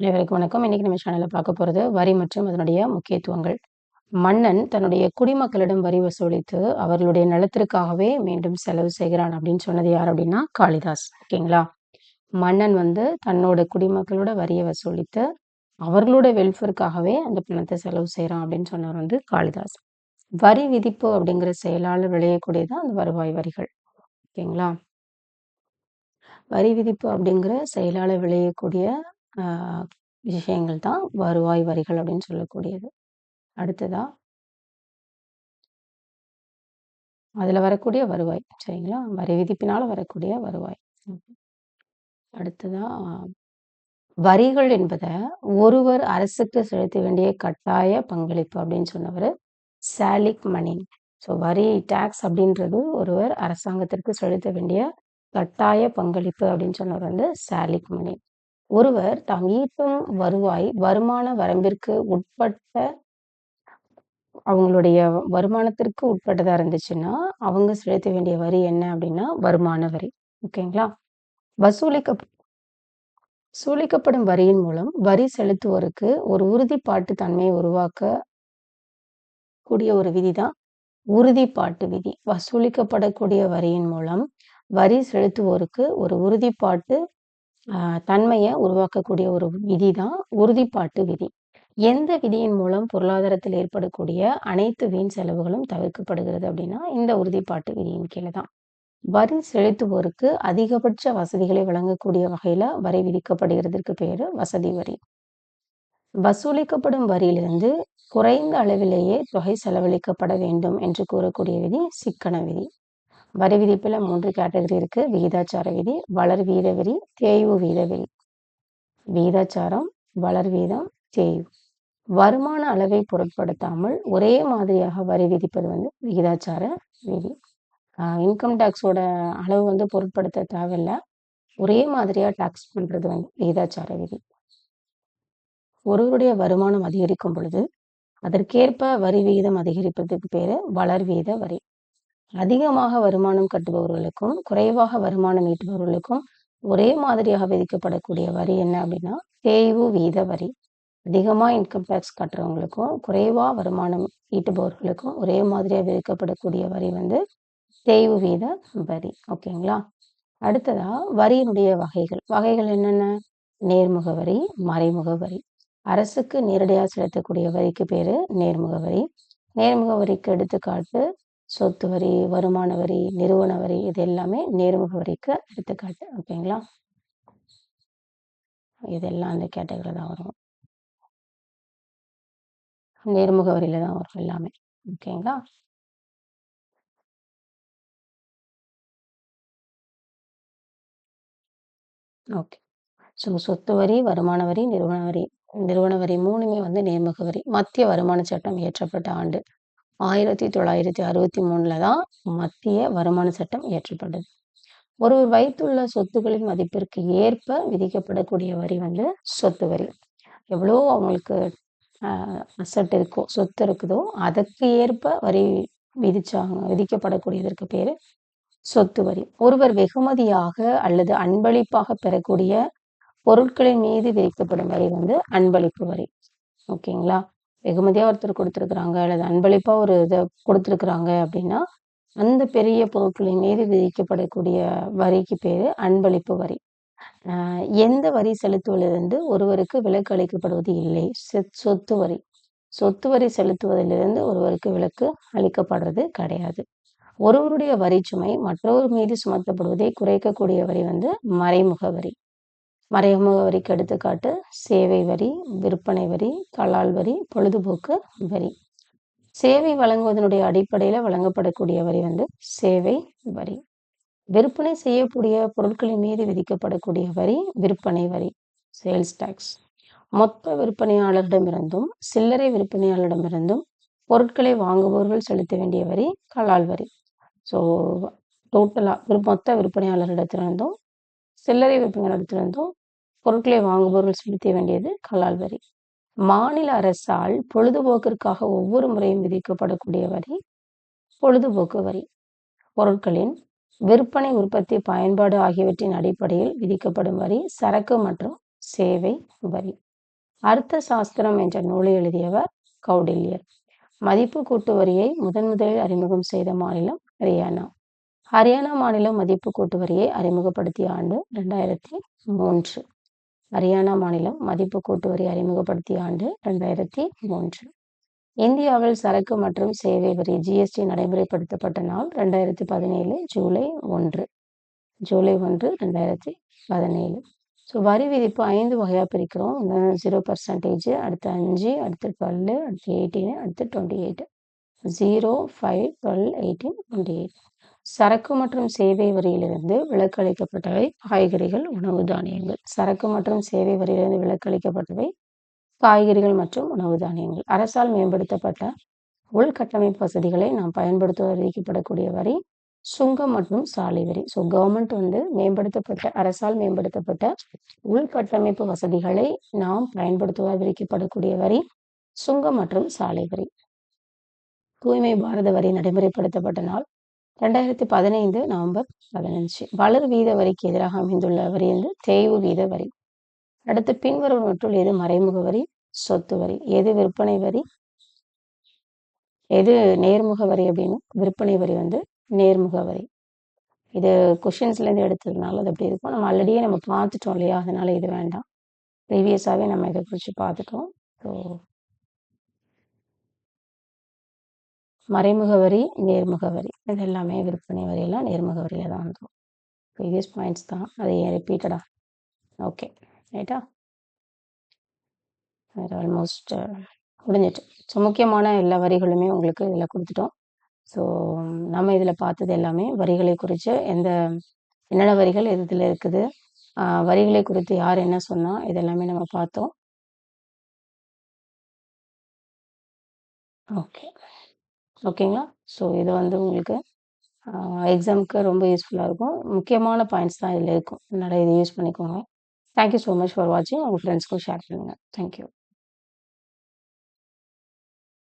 அனைவருக்கும் வணக்கம். இன்னைக்கு நம்ம சேனல்ல பார்க்க போறது வரி மற்றும் அதனுடைய முக்கியத்துவங்கள். மன்னன் தன்னுடைய குடிமக்களிடம் வரி வசூலித்து, அவர்களுடைய நலத்திற்காகவே மீண்டும் செலவு செய்கிறான் அப்படின்னு சொன்னது யார் அப்படின்னா, காளிதாஸ். ஓகேங்களா? மன்னன் வந்து தன்னோட குடிமக்களோட வரியை வசூலித்து, அவர்களோட வெல்ஃபேருக்காகவே அந்த பணத்தை செலவு செய்கிறான் அப்படின்னு சொன்னவர் வந்து காளிதாஸ். வரி விதிப்பு அப்படிங்கிற செயலால் விளையக்கூடியதான் அந்த வருவாய் வரிகள். ஓகேங்களா? வரி விதிப்பு அப்படிங்கிற செயலால் விளையக்கூடிய விஷயங்கள் தான் வருவாய் வரிகள் அப்படின்னு சொல்லக்கூடியது. அடுத்ததா அதில் வரக்கூடிய வருவாய். சரிங்களா? வரி விதிப்பினால் வரக்கூடிய வருவாய். அடுத்ததா வரிகள் என்பதை ஒருவர் அரசுக்கு செலுத்த வேண்டிய கட்டாய பங்களிப்பு அப்படின்னு சொன்னவர் சாலிக் மணி. ஸோ வரி டேக்ஸ் அப்படின்றது ஒருவர் அரசாங்கத்திற்கு செலுத்த வேண்டிய கட்டாய பங்களிப்பு அப்படின்னு சொன்னவர் வந்து சாலிக் மணி. ஒருவர் தாம் ஈட்டும் வருவாய் வருமான வரம்பிற்கு உட்பட்ட அவங்களுடைய வருமானத்திற்கு உட்பட்டதா இருந்துச்சுன்னா, அவங்க செலுத்த வேண்டிய வரி என்ன அப்படின்னா, வருமான வரி. ஓகேங்களா? வசூலிக்கப் வசூலிக்கப்படும் வரியின் மூலம் வரி செலுத்துவோருக்கு ஒரு உறுதிப்பாட்டு தன்மையை உருவாக்க கூடிய ஒரு விதி தான் உறுதிப்பாட்டு விதி. வசூலிக்கப்படக்கூடிய வரியின் மூலம் வரி செலுத்துவோருக்கு ஒரு உறுதிப்பாட்டு தன்மையை உருவாக்கக்கூடிய ஒரு விதி தான் உறுதிப்பாட்டு விதி. எந்த விதியின் மூலம் பொருளாதாரத்தில் ஏற்படக்கூடிய அனைத்து வீண் செலவுகளும் தவிர்க்கப்படுகிறது அப்படின்னா, இந்த உறுதிப்பாட்டு விதியின் கீழே தான். வரி செலுத்துவோருக்கு அதிகபட்ச வசதிகளை வழங்கக்கூடிய வகையில வரி விதிக்கப்படுகிறதற்கு பேரு வசதி வரி. வசூலிக்கப்படும் வரியிலிருந்து குறைந்த அளவிலேயே தொகை செலவழிக்கப்பட வேண்டும் என்று கூறக்கூடிய விதி சிக்கன விதி. வரி விதிப்புல மூன்று கேட்டகரி இருக்கு. விகிதாச்சார விதி, வளர் வீத வரி, தேய்வு வீத வரி. விகிதாச்சாரம், வளர் வீதம், தேய்வு. வருமான அளவை பொருட்படுத்தாமல் ஒரே மாதிரியாக வரி விதிப்பது வந்து விகிதாச்சார விதி. இன்கம் டேக்ஸோட அளவு வந்து பொருட்படுத்த தேவையில்ல. ஒரே மாதிரியா டாக்ஸ் பண்றது வந்து விகிதாச்சார விதி. ஒருவருடைய வருமானம் அதிகரிக்கும் பொழுது, அதற்கேற்ப வரி விகிதம் அதிகரிப்பதற்கு பேரு வளர் வீத வரி. அதிகமாக வருமானம் கட்டுபவர்களுக்கும், குறைவாக வருமானம் ஈட்டுபவர்களுக்கும் ஒரே மாதிரியாக விதிக்கப்படக்கூடிய வரி என்ன அப்படின்னா, தேய்வு வீத வரி. அதிகமாக இன்கம் டேக்ஸ் கட்டுறவங்களுக்கும், குறைவாக வருமானம் ஈட்டுபவர்களுக்கும் ஒரே மாதிரியாக விதிக்கப்படக்கூடிய வரி வந்து தேய்வு வீத வரி. ஓகேங்களா? அடுத்ததா வரியினுடைய வகைகள். வகைகள் என்னென்ன? நேர்முக வரி, மறைமுக வரி. அரசுக்கு நேரடியாக செலுத்தக்கூடிய வரிக்கு பேர் நேர்முக வரி. நேர்முக வரிக்கு எடுத்துக்காட்டு சொத்து வரி, வருமான வரி, நிறுவன வரி இது எல்லாமே நேர்முக வரிக்கு எடுத்துக்காட்டு. ஓகேங்களா? இதெல்லாம் அந்த கேட்டகரி தான் வரும். நேர்முக வரியில தான் வரும் எல்லாமே. ஓகேங்களா? ஓகே. ஸோ சொத்து வரி, வருமான வரி, நிறுவன வரி. நிறுவன வரி மூணுமே வந்து நேர்முக வரி. மத்திய வருமான சட்டம் இயற்றப்பட்ட ஆண்டு 1963ல தான் மத்திய வருமான சட்டம் இயற்றப்பட்டது. ஒருவர் வைத்துள்ள சொத்துக்களின் மதிப்பிற்கு ஏற்ப விதிக்கப்படக்கூடிய வரி வந்து சொத்து வரி. எவ்வளோ அவங்களுக்கு அசட் இருக்கோ, சொத்து இருக்குதோ, அதற்கு ஏற்ப வரி விதிச்சாங்க விதிக்கப்படக்கூடியதற்கு பேரு சொத்து வரி. ஒருவர் வெகுமதியாக அல்லது அன்பளிப்பாக பெறக்கூடிய பொருட்களின் மீது விதிக்கப்படும் வரி வந்து அன்பளிப்பு வரி. ஓகேங்களா? வெகுமதியாக ஒருத்தர் கொடுத்துருக்குறாங்க அல்லது அன்பளிப்பாக ஒரு இதை கொடுத்துருக்குறாங்க அப்படின்னா, அந்த பெரிய பொருட்களின் மீது விதிக்கப்படக்கூடிய வரிக்கு பேர் அன்பளிப்பு வரி. எந்த வரி செலுத்துவதிலிருந்து ஒருவருக்கு விலக்கு அளிக்கப்படுவது இல்லை. சொத்து வரி. சொத்து வரி செலுத்துவதிலிருந்து ஒருவருக்கு விலக்கு அளிக்கப்படுறது கிடையாது. ஒருவருடைய வரி சுமை மற்றவர் மீது சுமத்தப்படுவதை குறைக்கக்கூடிய வரி வந்து மறைமுக வரி. மறைமுக வரிக்கு எடுத்துக்காட்டு சேவை வரி, விற்பனை வரி, கலால் வரி, பொழுதுபோக்கு வரி. சேவை வழங்குவதனுடைய அடிப்படையில் வழங்கப்படக்கூடிய வரி வந்து சேவை வரி. விற்பனை செய்யக்கூடிய பொருட்களின் மீது விதிக்கப்படக்கூடிய வரி விற்பனை வரி. Sales tax. மொத்த விற்பனையாளரிடமிருந்தும், சில்லறை விற்பனையாளரிடமிருந்தும் பொருட்களை வாங்குபவர்கள் செலுத்த வேண்டிய வரி கலால் வரி. ஸோ டோட்டலாக மொத்த விற்பனையாளரிடத்திலிருந்தும், சில்லறை விற்பனையாளரிடத்திலிருந்தும் பொருட்களை வாங்குபவர்கள் செலுத்த வேண்டியது கலால் வரி. மாநில அரசால் பொழுதுபோக்கிற்காக ஒவ்வொரு முறையும் விதிக்கப்படக்கூடிய வரி பொழுதுபோக்கு வரி. பொருட்களின் விற்பனை, உற்பத்தி, பயன்பாடு ஆகியவற்றின் அடிப்படையில் விதிக்கப்படும் வரி சரக்கு மற்றும் சேவை வரி அர்த்த சாஸ்திரம் என்ற நூலை எழுதியவர் கௌடில்யர் மதிப்பு கூட்டு வரியை முதன் முதலில் அறிமுகம் செய்த மாநிலம் ஹரியானா ஹரியானா மாநிலம் மதிப்பு கூட்டு வரியை அறிமுகப்படுத்திய ஆண்டு ரெண்டாயிரத்தி மூன்று ஹரியானா மாநிலம் மதிப்பு கூட்டு வரி அறிமுகப்படுத்திய ஆண்டு ரெண்டாயிரத்தி மூன்று. இந்தியாவில் சரக்கு மற்றும் சேவை வரி ஜிஎஸ்டி நடைமுறைப்படுத்தப்பட்ட நாள் ரெண்டாயிரத்தி பதினேழு ஜூலை ஒன்று. ஜூலை ஒன்று ரெண்டாயிரத்தி பதினேழு. ஸோ வரி விதிப்பு ஐந்து வகையாக பிரிக்கிறோம். ஜீரோ பர்சன்டேஜ் அடுத்து அஞ்சு அடுத்து டுவெல் அடுத்து எயிட்டீன் அடுத்து twenty eight zero five twelve eighteen twenty eight சரக்கு மற்றும் சேவை வரியிலிருந்து விலக்களிக்கப்பட்டவை காய்கறிகள் உணவு தானியங்கள். சரக்கு மற்றும் சேவை வரியிலிருந்து விலக்களிக்கப்பட்டவை காய்கறிகள் மற்றும் உணவு தானியங்கள். அரசால் மேம்படுத்தப்பட்ட உள்கட்டமைப்பு வசதிகளை நாம் பயன்படுத்த விதிக்கப்படக்கூடிய வரி சுங்கம் மற்றும் சாலை வரி. ஸோ கவர்மெண்ட் வந்து மேம்படுத்தப்பட்ட அரசால் மேம்படுத்தப்பட்ட உள்கட்டமைப்பு வசதிகளை நாம் பயன்படுத்துவதால் விதிக்கப்படக்கூடிய வரி சுங்கம் மற்றும் சாலை வரி. தூய்மை பாரத வரி நடைமுறைப்படுத்தப்பட்ட நாள். ரெண்டாயிரத்தி பதினைந்து நவம்பர் பதினஞ்சு. வளர் வீத வரிக்கு எதிராக அமைந்துள்ள வரி வந்து தேய்வு வீத வரி அடுத்து பின்வருவனற்றுள் எது மறைமுக வரி? சொத்து வரி. எது விற்பனை வரி? எது நேர்முக வரி அப்படின்னு? விற்பனை வரி வந்து நேர்முக வரி. இது கொஷின்ஸ்லேருந்து எடுத்ததுனால அது அப்படி இருக்கும். நம்ம ஆல்ரெடியே நம்ம பார்த்துட்டோம் இல்லையா? அதனால இது வேண்டாம். ப்ரீவியஸாகவே நம்ம இதை குறித்து பார்த்துட்டோம். ஸோ மறைமுக வரி நேர்முக வரி. இது எல்லாமே விற்பனை வரியெல்லாம் நேர்முக வரியில் தான் வந்துடும் ப்ரீவியஸ் பாயிண்ட்ஸ் தான். அது ஏன் ரிப்பீட்டடா ஓகே ரைட்டா ஆல்மோஸ்ட் முடிஞ்சிட்டு. ஸோ முக்கியமான எல்லா வரிகளுமே உங்களுக்கு இதில் கொடுத்துட்டோம். ஸோ நம்ம இதில் பார்த்தது எல்லாமே வரிகளை குறித்து எந்த என்னென்ன வரிகள் எது இதில் இருக்குது வரிகளை குறித்து யார் என்ன சொன்னால் இதெல்லாமே நம்ம பார்த்தோம். ஓகே ஓகேங்களா? ஸோ இது வந்து உங்களுக்கு எக்ஸாமுக்கு ரொம்ப யூஸ்ஃபுல்லாக இருக்கும். முக்கியமான பாயிண்ட்ஸ் தான் இதில் இருக்கும். அதனால் இதை யூஸ் பண்ணிக்கோங்க. தேங்க்யூ ஸோ மச் ஃபார் வாட்சிங் உங்கள் ஃப்ரெண்ட்ஸ்க்கும் ஷேர் பண்ணுங்கள் தேங்க்யூ